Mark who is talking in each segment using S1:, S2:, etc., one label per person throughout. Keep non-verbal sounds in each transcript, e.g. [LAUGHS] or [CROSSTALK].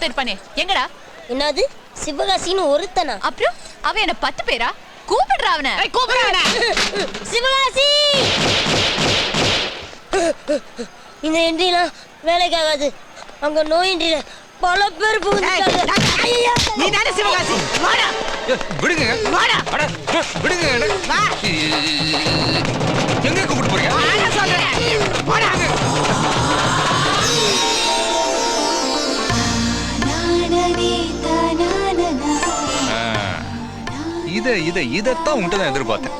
S1: ஒருத்தன் இருப்பானே எங்கடா?
S2: என்னது? சிவகாசின்னு ஒருத்தனா?
S1: அப்புறம்? அவன் என்ன பத்து பேரா? கூப்பிடுறா அவன.
S2: சிவகாசி! இந்த என்ட்ரிலாம் வேலைக்கு ஆகாது அங்க நோய் என்ட்ரியில பல பேர் புகுந்துட்டாங்க. ஐயையோ!
S3: நீ தானே சிவகாசி? வாடா.
S4: விடுங்க.
S3: வாடா.
S4: விடுங்க.
S3: வா.
S4: இத இத இதத்தான் உன்கிட்ட தான் எதிர்பார்த்தேன்.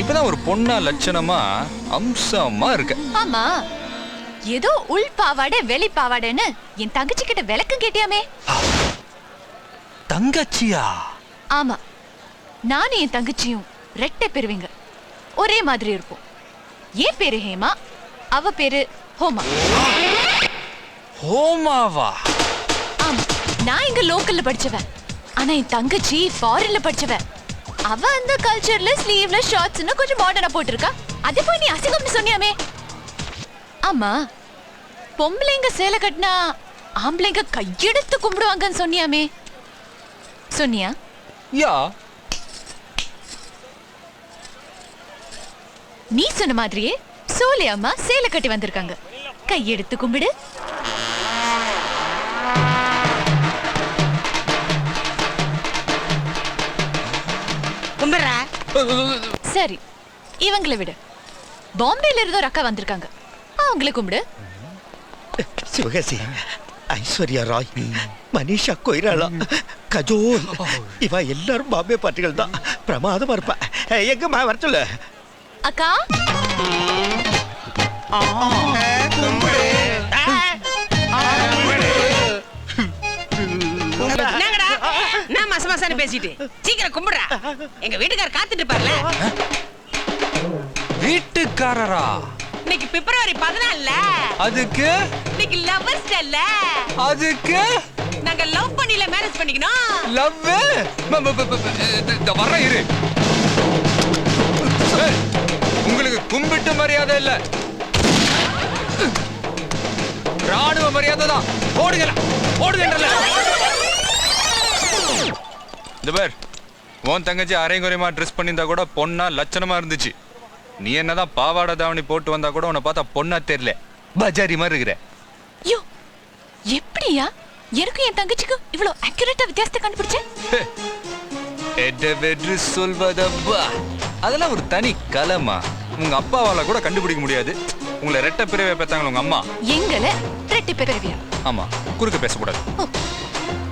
S4: இப்பதான் ஒரு பொண்ணா லட்சணமா அம்சமா இருக்க.
S1: ஆமா. ஏதோ உள் பாவாடை வெளி பாவாடைன்னு என் தங்கச்சி கிட்ட விளக்கம் கேட்டியாமே.
S4: தங்கச்சியா?
S1: ஆமா. நானும் என் தங்கச்சியும் ரெட்டை பெறுவீங்க ஒரே மாதிரி இருப்போம். என் பேரு ஹேமா அவ பேரு ஹோமா.
S4: ஹோமாவா?
S1: ஆமா. நான் இங்க லோக்கல்ல படிச்சவன். ஆனா என் தங்கச்சி ஃபாரின்ல படிச்சவ அவ அந்த கல்ச்சர்ல ஸ்லீவ்ல ஷார்ட்ஸ்னு கொஞ்சம் மாடர்னா போட்டிருக்கா. அதே போய் நீ அசிங்கம்னு சொன்னியாமே. ஆமா. பொம்பளைங்க சேலை கட்டினா ஆம்பளைங்க கையெடுத்து கும்பிடுவாங்கன்னு சொன்னியாமே. சொன்னியா?
S4: யா.
S1: நீ சொன்ன மாதிரியே சோலை அம்மா சேலை கட்டி வந்திருக்காங்க. கையெடுத்து கும்பிடு. சரி இவங்களை விடு. பாம்பேல இருந்து ஒரு அக்கா வந்திருக்காங்க. அவங்கள கும்பிடு.
S5: சிவகாசி ஐஸ்வர்யா ராய் மனிஷா கொய்ராளா கஜோல். இவ எல்லாரும் பாம்பே பாட்டிகள் தான். பிரமாதமா இருப்பா. எங்கம்மா வர சொல்லு.
S1: அக்கா?
S3: மசான்னு பேசிட்டு. சீக்கிரம் கும்பிடுறா. எங்க வீட்டுக்காரர் காத்துட்டு இருப்பார்ல.
S4: வீட்டுக்காரரா?
S3: இன்னைக்கு பிப்ரவரி பதினாலுல.
S4: அதுக்கு?
S3: இன்னைக்கு லவ்வர்ஸ் டேல்ல
S4: அதுக்கு?
S3: நாங்க லவ் பண்ணில மேரேஜ் பண்ணிக்கணும்.
S4: லவ் வர இரு. உங்களுக்கு கும்பிட்டு மரியாதை இல்ல. ராணுவ மரியாதை தான். ஓடுங்க ஓடுங்கன்றல இந்த பேர் உன் தங்கச்சி அரைங்குறையமா ட்ரெஸ் பண்ணியிருந்தா கூட பொண்ணா லட்சணமா இருந்துச்சு. நீ என்னதான் பாவாடை தாவணி போட்டு வந்தா கூட உன்னை பார்த்தா பொண்ணா தெரியல. பஜாரி மாதிரி இருக்கிற.
S1: யோ எப்படியா? எனக்கும் என் தங்கச்சிக்கும் இவ்வளவு அக்யூரேட்டா வித்தியாசத்தை கண்டுபிடிச்சேன்
S4: எடவென்று சொல்வதப்பா. அதெல்லாம் ஒரு தனி கலமா. உங்க அப்பாவால கூட கண்டுபிடிக்க முடியாது. உங்களை ரெட்ட பிறவை பெத்தாங்களா உங்க அம்மா?
S1: எங்களை ரெட்டி பிறவியா?
S4: ஆமா குறுக்க பேசக்கூடாது.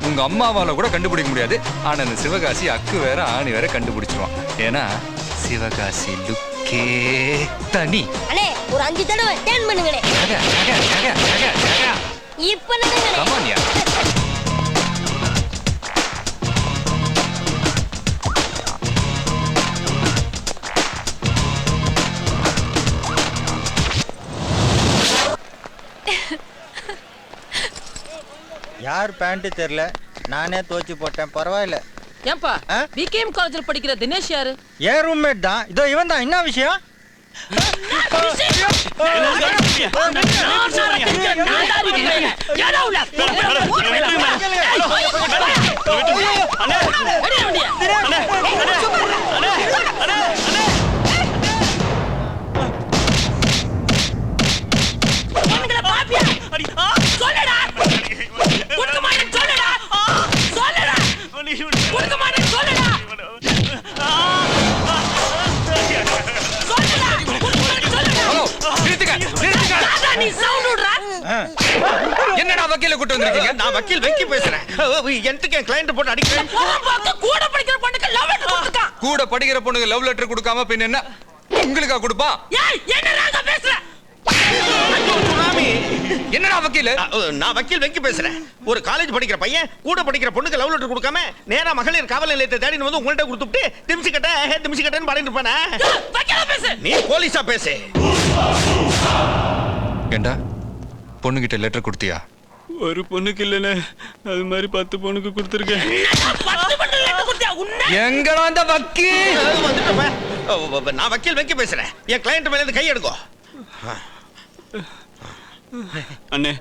S4: உங்க அம்மாவால கூட கண்டுபிடிக்க முடியாது. ஆனா இந்த சிவகாசி அக்கு வேற ஆணி வேற கண்டுபிடிச்சிருவான். ஏன்னா சிவகாசி லுக்கே தனி.
S2: அண்ணே ஒரு அஞ்சு தடவை டேன் பண்ணுங்களே
S4: ஜக, ஜக, ஜக, ஜக, ஜக.
S2: இப்ப நடங்களே
S4: Come on, yeah. [LAUGHS]
S6: யார் பேண்ட் தெரியல நானே தோச்சு போட்டேன் பரவாயில்ல
S7: ஏன்பா
S6: ஆ?
S7: பிகேஎம் காலேஜ்ல படிக்கிற தினேஷ் யாரு
S6: ஏன் ரூம்மேட் தான் இதோ இவன் தான் என்ன விஷயம்
S3: சொல்லுடா
S4: என்னடா வக்கீல கூட்டு வந்திருக்கீங்க?
S5: நான் வக்கீல் வெக்கி பேசுறேன். எனக்கு என் கிளைண்ட் போட்டு அடிக்கிறேன்
S3: போன் கூட படிக்கிற பொண்ணுக்கு லவ் லெட்டர் கொடுத்துட்டான்.
S4: கூட படிக்கிற பொண்ணுங்க லவ் லெட்டர் கொடுக்காம பின்ன என்ன? உங்களுக்கா கொடுப்பான்
S3: ஏய் என்ன நாங்க பேசுற?
S4: என்னடா வக்கீல?
S5: நான் வக்கீல் வெக்கி பேசுறேன். ஒரு காலேஜ் படிக்கிற பையன் கூட படிக்கிற பொண்ணுக்கு லவ் லெட்டர் கொடுக்காம நேரா மகளிர் காவல் நிலையத்தை தேடின்னு வந்து உங்கள்ட்ட கொடுத்துட்டு திமிச்சு கட்ட திமிச்சு கட்டன்னு பாடிட்டு இருப்பானே.
S3: வைக்கல பேசு.
S5: நீ போலீஸா பேசு.
S4: ஏண்டா? பொண்ணுகிட்ட லெட்டர் கொடுத்தியா?
S8: ஒரு பொண்ணுக்கு இல்லைண்ணே. அது மாதிரி பத்து பொண்ணுக்கு கொடுத்துருக்கேன்.
S3: பத்து பண்ண லெட்டர் கொடுத்தியா? உன்ன
S4: எங்கடா அந்த வக்கீல்?
S5: நான் வக்கீல் வெக்கி பேசுறேன். என் கிளைண்ட் மேல இருந்து கை
S8: அண்ணே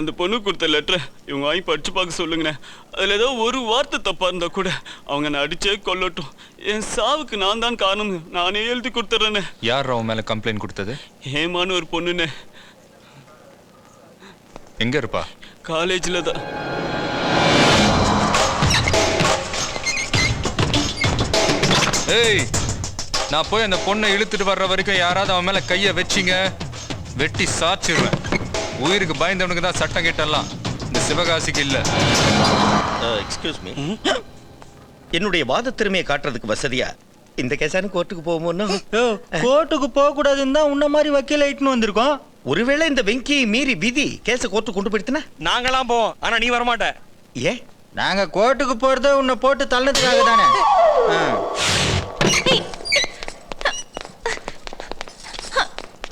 S8: அந்த பொண்ணு கொடுத்த லெட்டரை இவங்க வாங்கி படிச்சு பார்க்க சொல்லுங்கண்ணே. அதில் ஏதோ ஒரு வார்த்தை தப்பா இருந்தா கூட அவங்க நான் அடிச்சே கொல்லட்டும். என் சாவுக்கு நான் தான் காரணம். நானே எழுதி கொடுத்துட்றேண்ணே
S4: யார் அவன் மேல கம்ப்ளைண்ட் கொடுத்தது?
S8: ஏமான்னு ஒரு பொண்ணுண்ணே.
S4: எங்க இருப்பா?
S8: காலேஜில் தான்.
S4: ஏய் நான் போய் அந்த பொண்ணை இழுத்துட்டு வர்ற வரைக்கும் யாராவது அவன் மேல கைய வச்சிங்க. வெட்டி சாச்சிடுவேன். உயிருக்கு பயந்தவனுக்கு தான் சட்டம் கிட்டலாம். இந்த சிவகாசிக்கு இல்ல.
S5: எக்ஸ்கியூஸ் மீ என்னுடைய வாத திறமையை காட்டுறதுக்கு வசதியா? இந்த கேசானு கோர்ட்டுக்கு போகும்போது
S6: கோர்ட்டுக்கு போக கூடாதுன்னு தான் உன்ன மாதிரி வக்கீல இட்டுன்னு வந்திருக்கோம்.
S5: ஒருவேளை இந்த வெங்கியை மீறி விதி கேஸை கோர்ட்டு கொண்டு போயிடுத்துனா?
S9: நாங்களாம் போவோம். ஆனா நீ வரமாட்ட.
S5: ஏ?
S6: நாங்க கோர்ட்டுக்கு போறதே உன்னை போட்டு தள்ளதுக்காக தானே.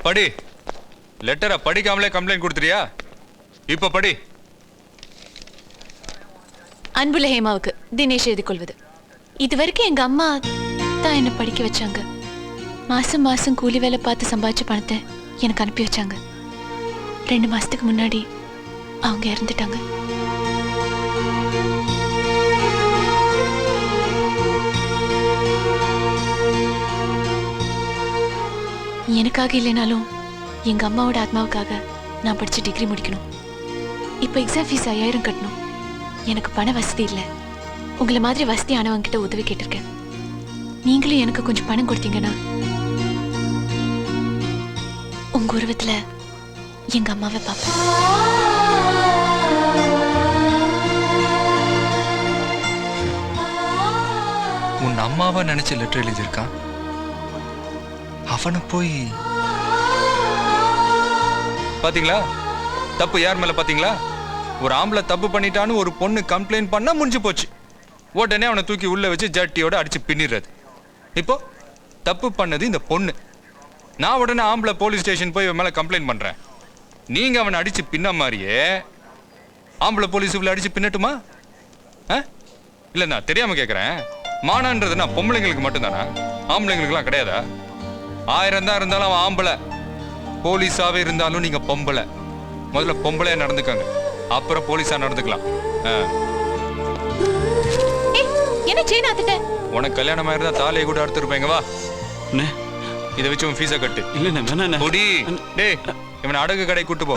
S4: படி. லெட்டரை படிக்காமலே கம்ப்ளைண்ட் கொடுத்துறியா இப்ப படி.
S1: அன்புள்ள ஹேமாவுக்கு தினேஷ் எழுதி கொள்வது இது வரைக்கும் எங்க அம்மா தான் என்ன படிக்க வச்சாங்க. மாசம் மாசம் கூலி வேலை பார்த்து சம்பாதிச்ச பணத்தை எனக்கு அனுப்பி வச்சாங்க. ரெண்டு மாசத்துக்கு முன்னாடி அவங்க இறந்துட்டாங்க. எனக்காக இல்லைனாலும் எங்க அம்மாவோட ஆத்மாவுக்காக நான் படிச்ச டிகிரி முடிக்கணும். இப்போ எக்ஸாம் ஃபீஸ் ஐயாயிரம் கட்டணும். எனக்கு பண வசதி இல்லை. உங்களை மாதிரி வசதி ஆனவங்க கிட்ட உதவி கேட்டிருக்கேன். நீங்களும் எனக்கு கொஞ்சம் பணம் கொடுத்தீங்கன்னா உங்க உருவத்துல எங்க அம்மாவை பார்ப்பேன்.
S4: உன் அம்மாவை நினைச்சு லெட்டர் எழுதியிருக்கான். அவனை போய் பாத்தீங்களா? தப்பு யார் மேல பாத்தீங்களா? ஒரு ஆம்பளை தப்பு பண்ணிட்டான்னு ஒரு பொண்ணு கம்ப்ளைண்ட் பண்ணா முடிஞ்சு போச்சு. உடனே அவனை தூக்கி உள்ள வச்சு ஜட்டியோட அடிச்சு பின்னிடுறது. இப்போ தப்பு பண்ணது இந்த பொண்ணு. நான் உடனே ஆம்பளை போலீஸ் ஸ்டேஷன் போய் இவன் மேல கம்ப்ளைண்ட் பண்றேன். நீங்க அவனை அடிச்சு பின்ன மாதிரியே ஆம்பளை போலீஸ் இவ்வளவு அடிச்சு பின்னட்டுமா? ஆ? இல்ல நான் தெரியாம கேக்குறேன். மானான்றது நான் பொம்பளைங்களுக்கு மட்டும்தானா? ஆம்பளைங்களுக்குலாம் கிடையாதா? ஆயிரம் தான் இருந்தாலும் அவன் ஆம்பளை. போலீஸாவே இருந்தாலும் நீங்க பொம்பளை. முதல்ல பொம்பளையா நடந்துக்கங்க. அப்புறம் போலீஸா நடந்துக்கலாம். ஆ.
S1: ஏய், என்ன செயின் ஆத்துட்ட
S4: உனக்கு கல்யாணம் ஆயிருந்தா தாலியை கூட அறுத்துருப்பேங்க வா.
S8: அண்ணே
S4: இதை வச்சு உன் ஃபீஸை கட்டு.
S8: வேணாண்ணே
S4: பொடி. டேய் இவனை அடகு கடை கூட்டு போ.